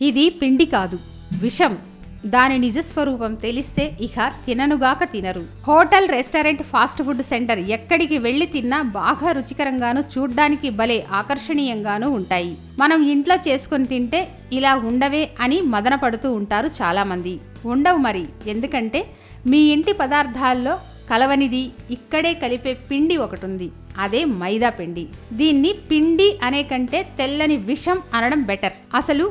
ఇది పిండి కాదు విషం. దాని నిజస్వరూపం తెలిస్తే ఇక తిననుగాక తినరు. Hotel restaurant fast food centre ఎక్కడికి వెళ్ళి తిన్నా బాగా రుచికరంగాను చూడ్డానికి భలే ఆకర్షణీయంగాను ఉంటాయి. మనం ఇంట్లో చేసుకొని తింటే ఇలా ఉండవే అని మదన పడుతూ ఉంటారు చాలామంది. ఉండవు మరి ఎందుకంటే మీ ఇంటి పదార్థాల్లో కలవనిది ఇక్కడే కలిపే పిండి ఒకటి ఉంది అదే మైదా పిండి. దీన్ని పిండి అనే కంటే తెల్లని విషం అనడం బెటర్. అసలు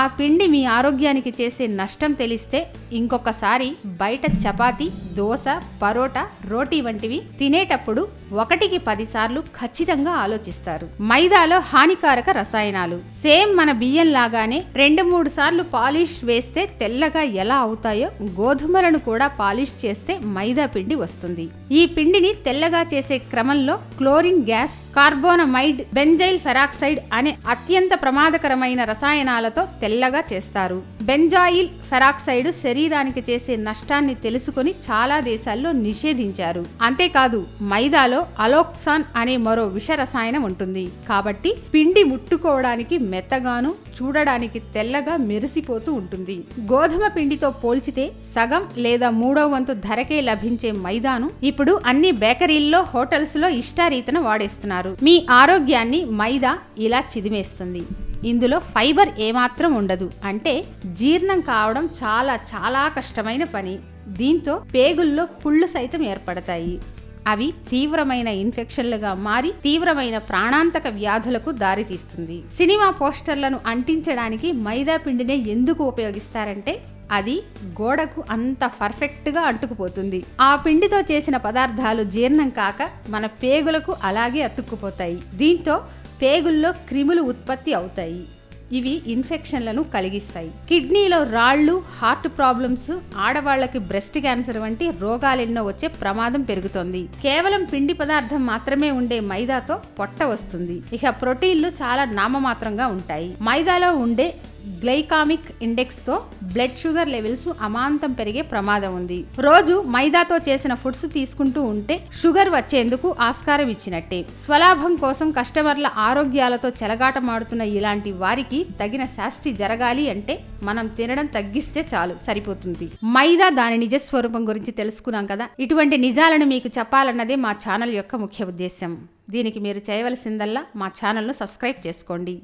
ఆ పిండి మీ ఆరోగ్యానికి చేసే నష్టం తెలిస్తే ఇంకొకసారి బయట చపాతి దోశ పరోటా రోటీ వంటివి తినేటప్పుడు ఒకటికి పదిసార్లు ఖచ్చితంగా ఆలోచిస్తారు. మైదాలో హానికారక రసాయనాలు. సేమ్ మన బియ్యం లాగానే రెండు మూడు సార్లు పాలిష్ వేస్తే తెల్లగా ఎలా అవుతాయో గోధుమలను కూడా పాలిష్ చేస్తే మైదా పిండి వస్తుంది. ఈ పిండిని తెల్లగా చేసే క్రమంలో chlorine gas carbonamide benzyl peroxide అనే అత్యంత ప్రమాదకరమైన రసాయనాలతో తెల్లగా చేస్తారు. బెంజాయిల్ ఫెరాక్సైడ్ శరీరానికి చేసే నష్టాన్ని తెలుసుకొని చాలా దేశాల్లో నిషేధించారు. అంతేకాదు మైదాలో అలోక్సాన్ అనే మరో విష రసాయనం ఉంటుంది. కాబట్టి పిండి ముట్టుకోవడానికి మెత్తగాను చూడడానికి తెల్లగా మెరిసిపోతూ ఉంటుంది. గోధుమ పిండితో పోల్చితే సగం లేదా మూడో వంతు ధరకే లభించే మైదాను ఇప్పుడు అన్ని బేకరీల్లో హోటల్స్లో ఇష్టారీతన వాడేస్తున్నారు. మీ ఆరోగ్యాన్ని మైదా ఇలా చిదిమేస్తుంది. ఇందులో ఫైబర్ ఏమాత్రం ఉండదు. అంటే జీర్ణం కావడం చాలా చాలా కష్టమైన పని. దీంతో పేగుల్లో పుళ్ళు సైతం ఏర్పడతాయి. అవి తీవ్రమైన ఇన్ఫెక్షన్లుగా మారి తీవ్రమైన ప్రాణాంతక వ్యాధులకు దారితీస్తుంది. సినిమా పోస్టర్లను అంటించడానికి మైదా పిండినే ఎందుకు ఉపయోగిస్తారంటే అది గోడకు అంత పర్ఫెక్ట్గా అంటుకుపోతుంది. ఆ పిండితో చేసిన పదార్థాలు జీర్ణం కాక మన పేగులకు అలాగే అతుక్కుపోతాయి. దీంతో పేగుల్లో క్రిములు ఉత్పత్తి అవుతాయి. ఇవి ఇన్ఫెక్షన్లను కలిగిస్తాయి. కిడ్నీలో రాళ్ళు హార్ట్ ప్రాబ్లమ్స్ ఆడవాళ్ళకి బ్రెస్ట్ క్యాన్సర్ వంటి రోగాలెన్నో వచ్చే ప్రమాదం పెరుగుతోంది. కేవలం పిండి పదార్థం మాత్రమే ఉండే మైదాతో పొట్ట వస్తుంది. ఇక ప్రోటీన్లు చాలా నామమాత్రంగా ఉంటాయి. మైదాలో ఉండే గ్లైకామిక్ ఇండెక్స్తో బ్లడ్ షుగర్ లెవెల్స్ అమాంతం పెరిగే ప్రమాదం ఉంది. రోజు మైదాతో చేసిన ఫుడ్స్ తీసుకుంటూ ఉంటే షుగర్ వచ్చేందుకు ఆస్కారం ఇచ్చినట్టే. స్వలాభం కోసం కస్టమర్ల ఆరోగ్యాలతో చెలగాటమాడుతున్న ఇలాంటి వారికి తగిన శాస్తి జరగాలి అంటే మనం తినడం తగ్గిస్తే చాలు సరిపోతుంది. మైదా దాని నిజస్వరూపం గురించి తెలుసుకున్నాం కదా? ఇటువంటి నిజాలను మీకు చెప్పాలన్నదే మా ఛానల్ యొక్క ముఖ్య ఉద్దేశం దీనికి మీరు చేయవలసిందల్లా మా ఛానల్ను సబ్స్క్రైబ్ చేసుకోండి.